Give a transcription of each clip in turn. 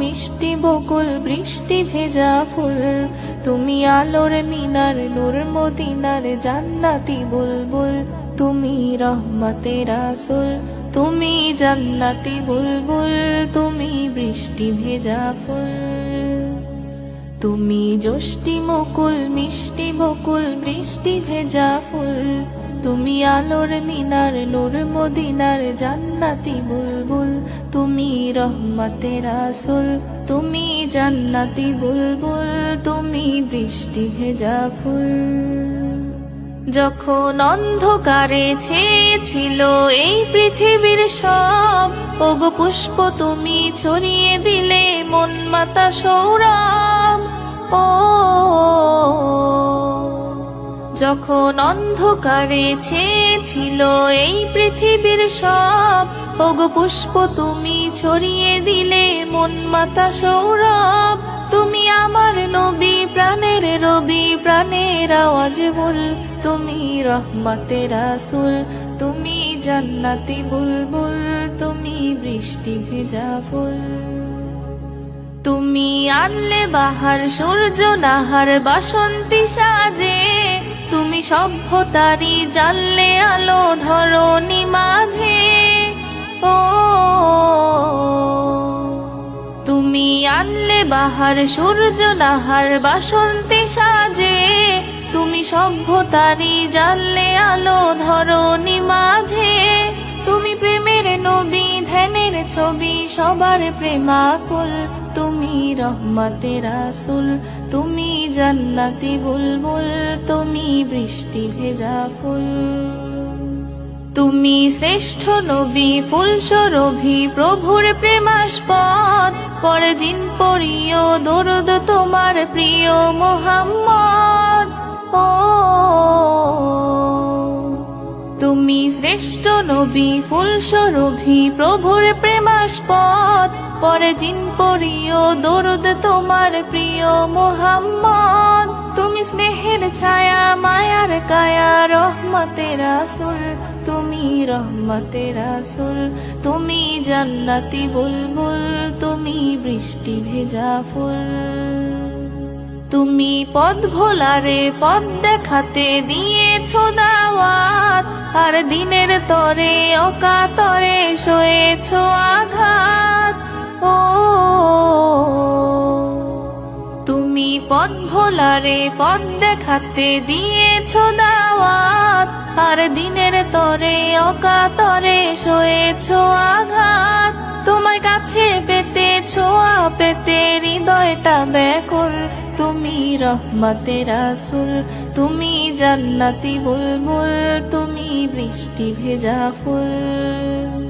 মিষ্টি বকুল, বৃষ্টি ভেজা ফুল। তুমি আলোর মিনার, নূর মদিনার জান্নাতি বুলবুল। তুমি রহমতে রাসুল, তুমি জান্নাতি বুলবুল। তুমি বৃষ্টি ভেজা ফুল। তুমি যষ্টি মুকুল, মিষ্টি বকুল, বৃষ্টি ভেজা ফুল। তুমি আলোর মিনার, নূর মদিনার জান্নাতি বুলবুল। তুমি রহমতে রাসুল তুমি জান্নাতি বুলবুল। তুমি বৃষ্টি ভেজা ফুল। যখন অন্ধকারে ছেয়েছিল এই পৃথিবীর সব, ওগো পুষ্প তুমি ছড়িয়ে দিলে মন মাতা সৌরভ ও যখন অন্ধকারে ছেয়েছিল এই পৃথিবীর সব ওগো পুষ্প তুমি ছড়িয়ে দিলে মন মাতা সৌরভ। তুমি আমার নবী, প্রাণের রবি, প্রাণের আওয়াজ বল। তুমি রহমতে রাসুল, তুমি জান্নাতি বুলবুল, তুমি বৃষ্টি ভেজা ফুল। তুমি আনলে বাহার, সূর্য নাহার, বাসন্তী সাজে। তুমি সভ্যতারি জানলে আলো ধরণী মাঝে। ও, তুমি আনলে বাহার, সূর্য নাহার, বাসন্তী সাজে। তুমি সভ্যতারি জানলে আলো ধরণী মাঝে। তুমি প্রেমের নবী, ধ্যানের ছবি, সবার প্রেমাকুল। তুমি রহমতে রাসুল তুমি জান্নাতি বুলবুল, তুমি বৃষ্টি ভেজা ফুল। তুমি শ্রেষ্ঠ নবী ফুল সরভি প্রভুর প্রেমাস্পদ। পরে জিন পরিও দরদ তোমার প্রিয় মোহাম্মদ। ও, তুমি শ্রেষ্ঠ নবী ফুল সরভি প্রভুর প্রেমাস্পদ। পরে জিন পরিও, দরদ তোমার প্রিয় মোহাম্মদ। তুমি স্নেহের ছায়া, মায়ার কায়া রহমতে রাসুল। তুমি রহমতে রাসুল। তুমি জান্নাতি বুলবুল। তুমি বৃষ্টি ভেজা ফুল। তুমি পদ ভোলারে পদ দেখাতে দিয়েছ দাওয়াত। আর দিনের তরে, অকাতরে সয়েছ আঘাত। ও তুমি পদ ভোলারে পদ দেখাতে দিয়েছ দাওয়াত, আর দিনের তরে অকাতরে সয়েছ আঘাত। তোমায় কাছে পেতে ছোঁয়া পেতে হৃদয়টা ব্যাকুল। তুমি রহমতে রাসুল, তুমি জান্নাতি বুলবুল, তুমি বৃষ্টি ভেজা ফুল।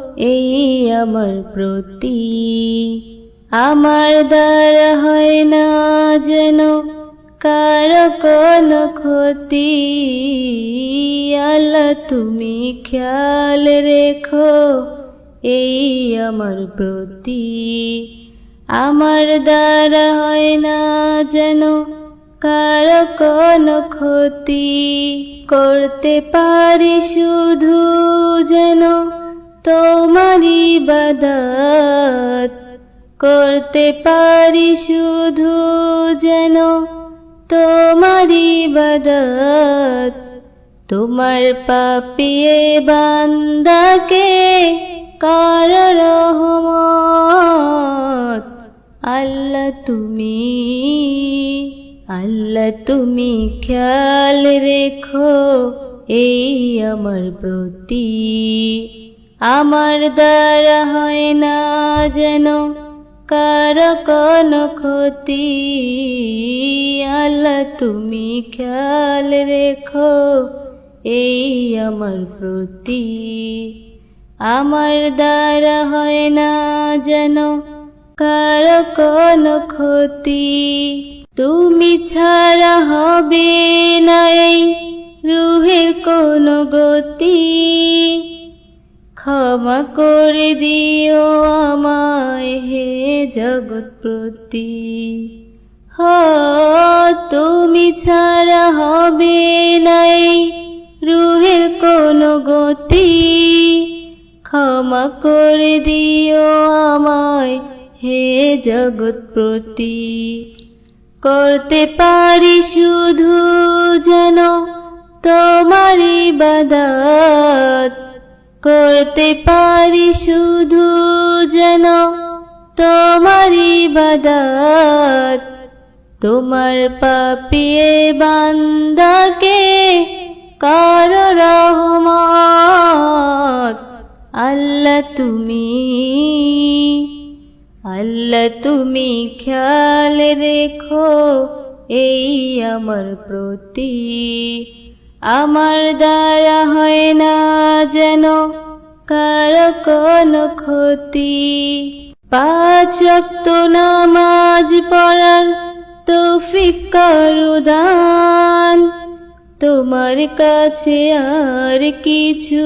এই আমার প্রতি। আমার দ্বারা হয় না যেন, কার কোন ক্ষতি। আল্লাহ, তুমি খেয়াল রেখো, এই আমার প্রতি। আমার দ্বারা হয় না যেন, কার কোন ক্ষতি। করতে পারি শুধু যেন তোমারই বাদাত করতে পারি শুধু যেন তোমারই বাদাত। তোমার পাপিয়ে বান্দাকে কার রহমত? আল্লাহ তুমি আল্লাহ তুমি খেয়াল রেখো এই আমার প্রতি। আমার দ্বারা হয় না যেন কার কোন ক্ষতি। আল্লাহ, তুমি খেয়াল রেখো, এই আমার প্রতি। আমার দ্বারা হয় না যেন কারও কোনো ক্ষতি। তুমি ছাড়া হবে নাই রুহের কোনো গতি। ক্ষমা করে দিও আমায় হে জগৎপ্রতি হ তুমি ছাড়া হবে নাই রুহের কোনো গতি। ক্ষমা করে দিও আমায় হে জগৎপ্রতি করতে পারি শুধু যেন তোমারই বাদাত। করতে পারি শুধু যেন তোমারই বাদাত। তোমার পাপিয়ে বান্দাকে কর রহমত। আল্লাহ তুমি আল্লাহ তুমি খেয়াল রেখো, এই আমার প্রতি। আমার দ্বারা হয় না যেন কারও কোনো ক্ষতি। পাঁচ ওয়াক্ত নামাজ পড়ার তৌফিক করু দান। তোমার কাছে আর কিছু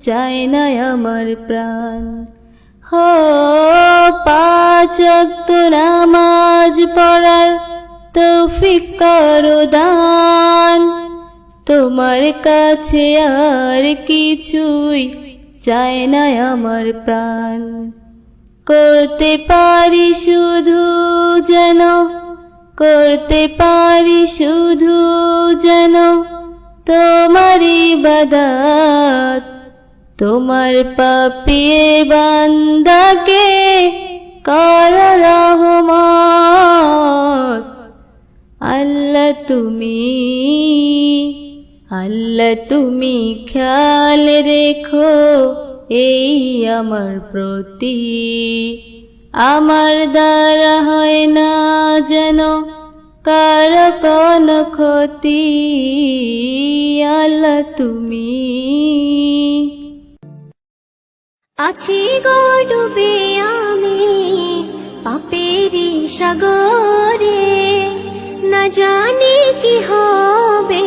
চায় না আমার প্রাণ। হো, পাঁচ ওয়াক্ত নামাজ পড়ার তৌফিক করো দান। তোমার কাছে আর কিছুই চায় না আমার প্রাণ। করতে পারি শুধু যেন, করতে পারি শুধু যেন তোমারই বাদাত। তোমার পাপিয়ে বান্দাকে কর রহমত। আল্লাহ তুমি আল্লাহ, তুমি খেয়াল রেখো, এই আমার প্রতি। আমার দ্বারা হয় না যেন কার কোন ক্ষতি। আল্লাহ, তুমি আছি গো ডুবে আমি পাপেরি সাগরে। না জানি কি হবে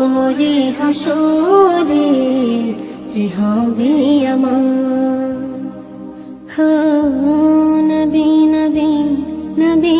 কবরে হাসরে কি হবে আমার। নবী নবী নবী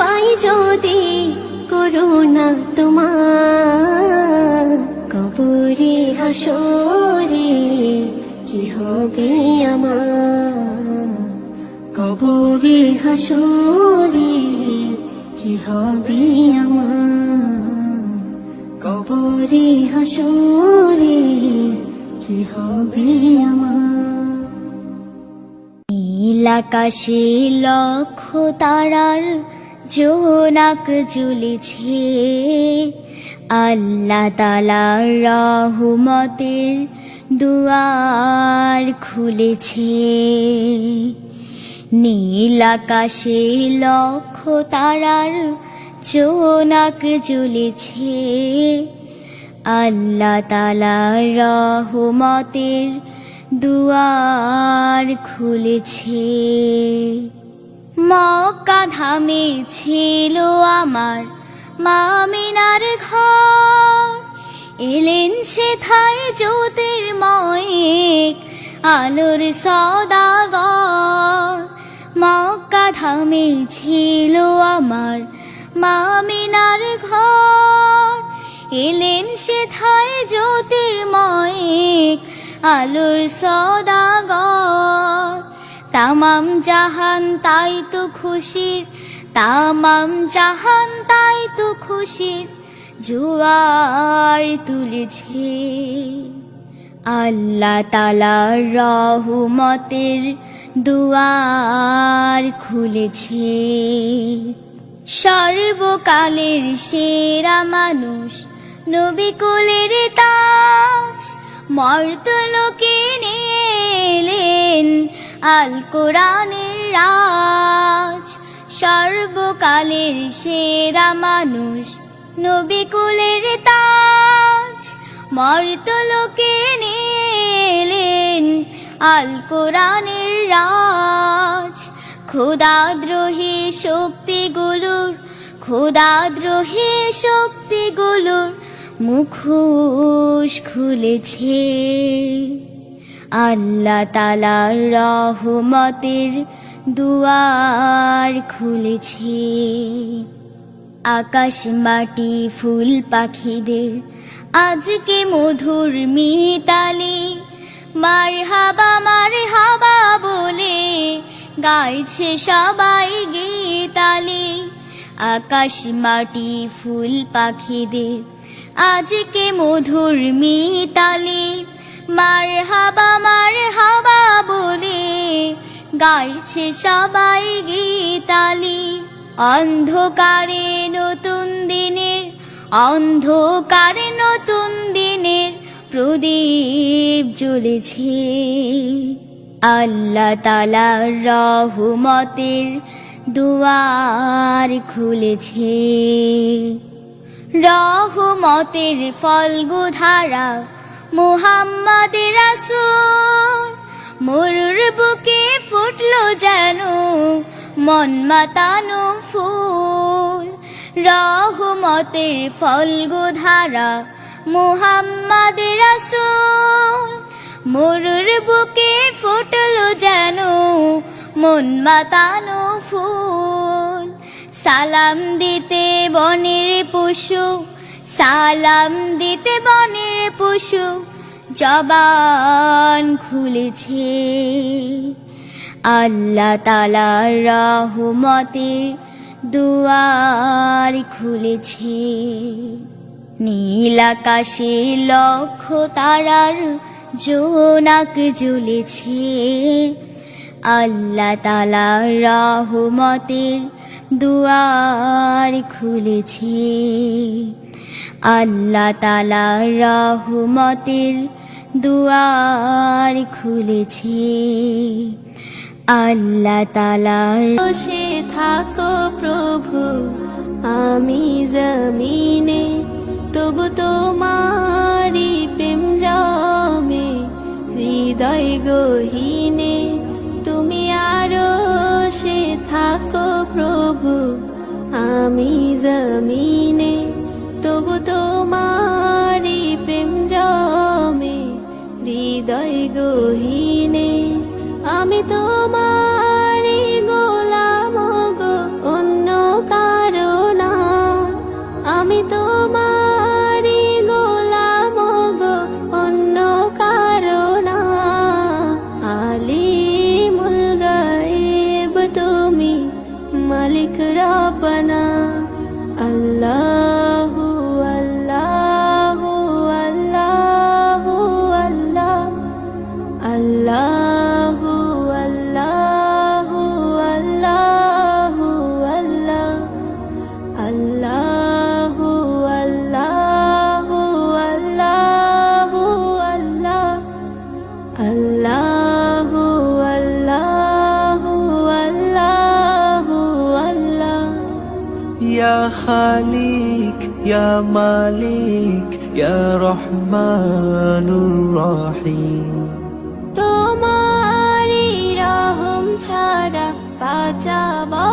করুণা তোমার। কবরে হাসরে কি হবে আমার? কবরে হাসরে কি হবে আমার? কবরে হাসরে কি হবে আমার? নীলাকাশে লক্ষ তারার জোনাক জ্বলেছে। আল্লাহ তালার রহমতের দুয়ার খুলেছে। নীলাকাশে লক্ষ তারার জোনাক জ্বলেছে। আল্লাহ তালার রহমতের দুয়ার খুলেছে। মক্কা ধামে ছিল আমার মামিনার ঘর। এলেন সেথায় জ্যোতির্ময়েক আলোর সদাগর। মক্কা ধামে ছিল আমার মামিনার ঘর। এলেন সেথায় জ্যোতির্ময়েক আলোর সদাগর। তামাম জাহান তাই তো খুশির, তামাম জাহান তাই তো খুশির, জুয়ার তুলেছে। আল্লাহ তালার রহমতের দুয়ার খুলেছে। সর্বকালের সেরা মানুষ নবী কুলের তাজ মর্তলোকে নিলেন আল কোরআনের রাজ। সর্বকালের সেরা মানুষ নবী কুলের তাজ। মর্তলোকে নিলেন আল কোরআনের রাজ। ক্ষুদাদ্রোহী শক্তিগুলোর ক্ষুদাদ্রোহী শক্তিগুলোর মুখোশ খুলেছে। আল্লাহ তালার রহমতের দুয়ার খুলেছে। আকাশ মাটি, ফুল পাখিদের, আজকে মধুর মিতালি। মার হাবা মার হাবা বলে গাইছে সবাই গীতালি। আকাশ মাটি, ফুল পাখিদের আজকে মধুর মিতালি মার হাবা মার হাবা বলে গাইছে সবাই গীতালি। অন্ধকারে নতুন দিনের, অন্ধকারে নতুন দিনের প্রদীপ জ্বলেছে। আল্লাহ তালার রহমতের দুয়ার খুলেছে। রহমতের ফলগু ধারা মুহাম্মাদের রাসূল। মরুর বুকে ফুটলো যেন মন মাতানো ফুল। রহমতের ফলগু ধারা মুহাম্মাদের রাসূল। মরুর বুকে ফুটলো যেন মন মাতানো ফুল। সালাম দিতে বনের পশু, সালাম দিতে বনের পশু, জবান খুলেছে। আল্লাহ তালার রহমতে দুয়ার খুলেছে। নীল আকাশে লক্ষ তারার জোনাক জ্বলেছে। আল্লাহ তালার রহমতের দুয়ার খুলেছে। আল্লাহ তালার রহমতের দুয়ার খুলেছে। আল্লাহ তালার বসে থাকো প্রভু, আমি জমিনে, তবু তোমারি প্রেম জমে, হৃদয় গহীনে, তুমি আরও সে থাকো প্রভু আমি জমিনে তবু তোমারি প্রেম জমে হৃদয় গহীনে আমি তোমারি রহমানুর রহিম। তোমার রহম ছাড়া বাঁচাবা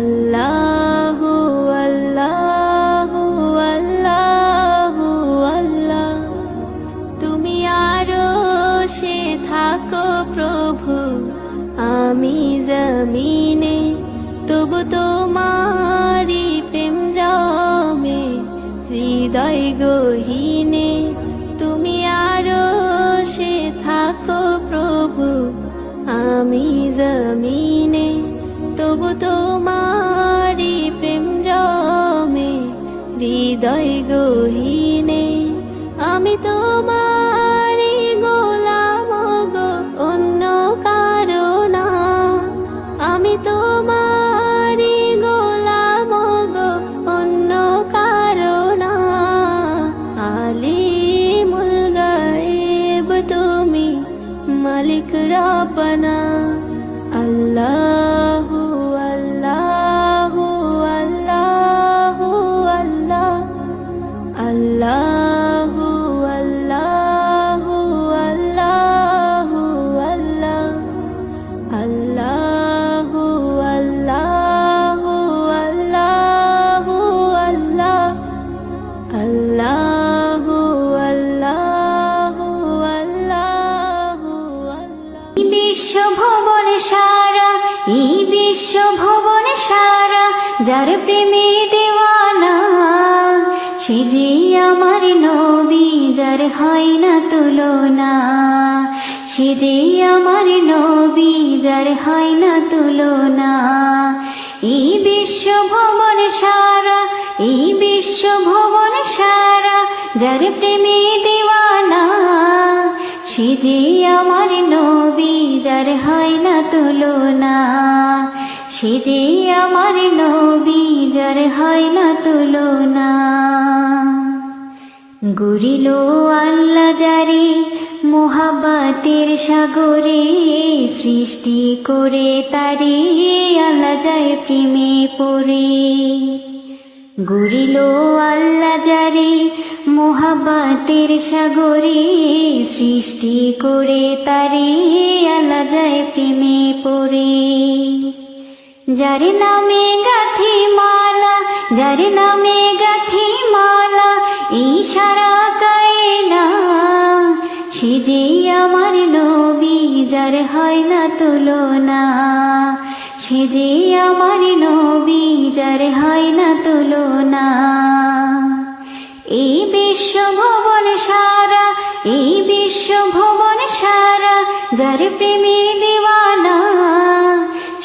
আল্লাহু হৃদয় গহীনে আমি তোমারি গোলাম গো, অন্য কারও না। আমি তোমারি গোলাম গো, অন্য কারও না। আলিমুল গায়েব তুমি মালিক আল্লাহু আল্লাহু যার প্রেমে দেওয়ানা, সে যে আমার নবী যার হয় না তুলনা। সে যে আমার নবী যার হয় না তুলনা। এই বিশ্ব ভবন সারা, এই বিশ্ব ভবন সারা যার প্রেমে দেওয়ানা, সে যে আমার নবী যার হয় না তুলনা। সে যে আমার নবী, যার হয় না তুলনা। গুরিল আল্লাহ জারি মোহাবাতের সাগরে, সৃষ্টি করে তারে আল্লাহ যায় প্রেমে পড়ে। গুরিল আল্লাহ জারে মোহাবাতের সাগরে, সৃষ্টি করে তারে আল্লাহ যায় প্রেমে পড়ে। যার নামে গাথি মালা যার নামে গাথি মালা এই সারা কায়না সে যে আমার নবী, যার হয় না তুলনা। সে যে আমার নবী, যার হয় না তুলনা। এই বিশ্ব ভুবন সারা, এই বিশ্ব ভুবন সারা, যার প্রেমে দিওয়ানা।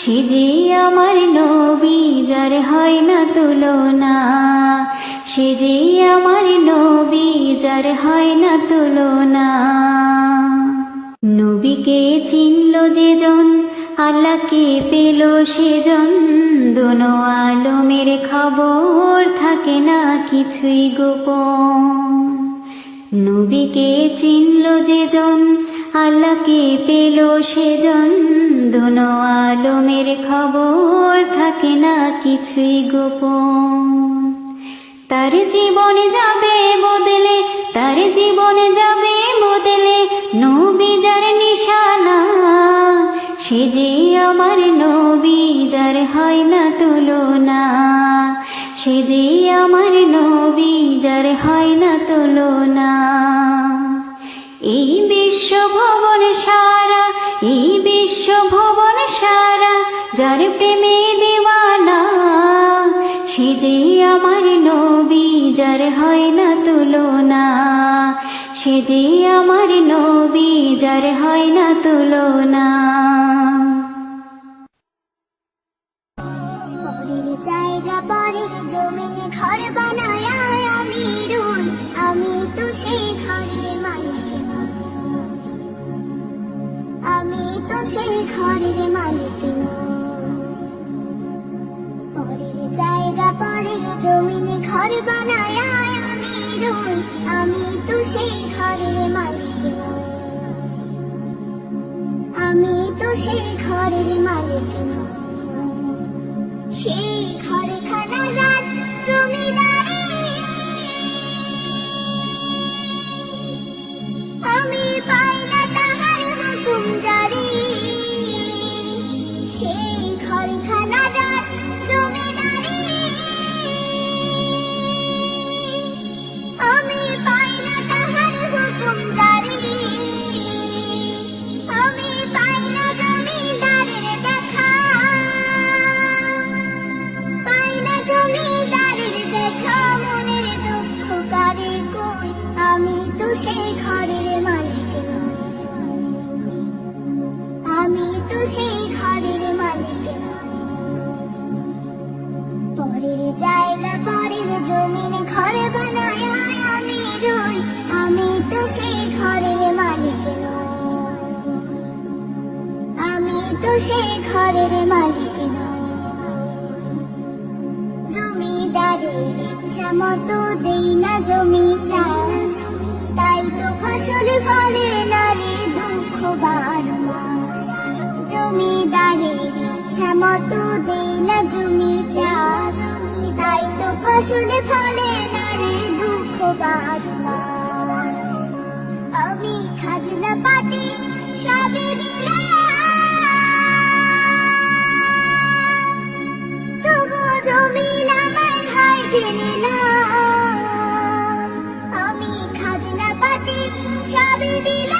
সে যে আমার নবী, যার হয় না তুলনা। সে যে আমার নবী, যার হয় না তুলনা। নবীকে চিনল যে জন আল্লাহকে পেল সেজন। দোনো আলমের খবর থাকে না কিছুই গোপন। নবীকে চিনল যে জন আল্লাহকে পেল সেজন দোনো আলমের খবর, থাকে না কিছুই গোপন। তার জীবনে যাবে বদলে, তার জীবনে যাবে বদলে, নবী যার নিশানা, সে যে আমার নবী যার হয় না তুলনা, সে যে আমার নবী যার হয় না তুলনা। এই বিশ্ব ভুবন সারা, এই বিশ্ব ভুবন সারা, যার প্রেমে দিওয়ানা, সে যে আমার নবী, যার হয় না তুলনা। সে যে আমার নবী, যার হয় না তুলনা। ঘর বানায় আমি রই আমি তো সেই ঘরের মালিক। আমি তো সেই ঘরের মালিক। সেই ঘরে সবই দিলাম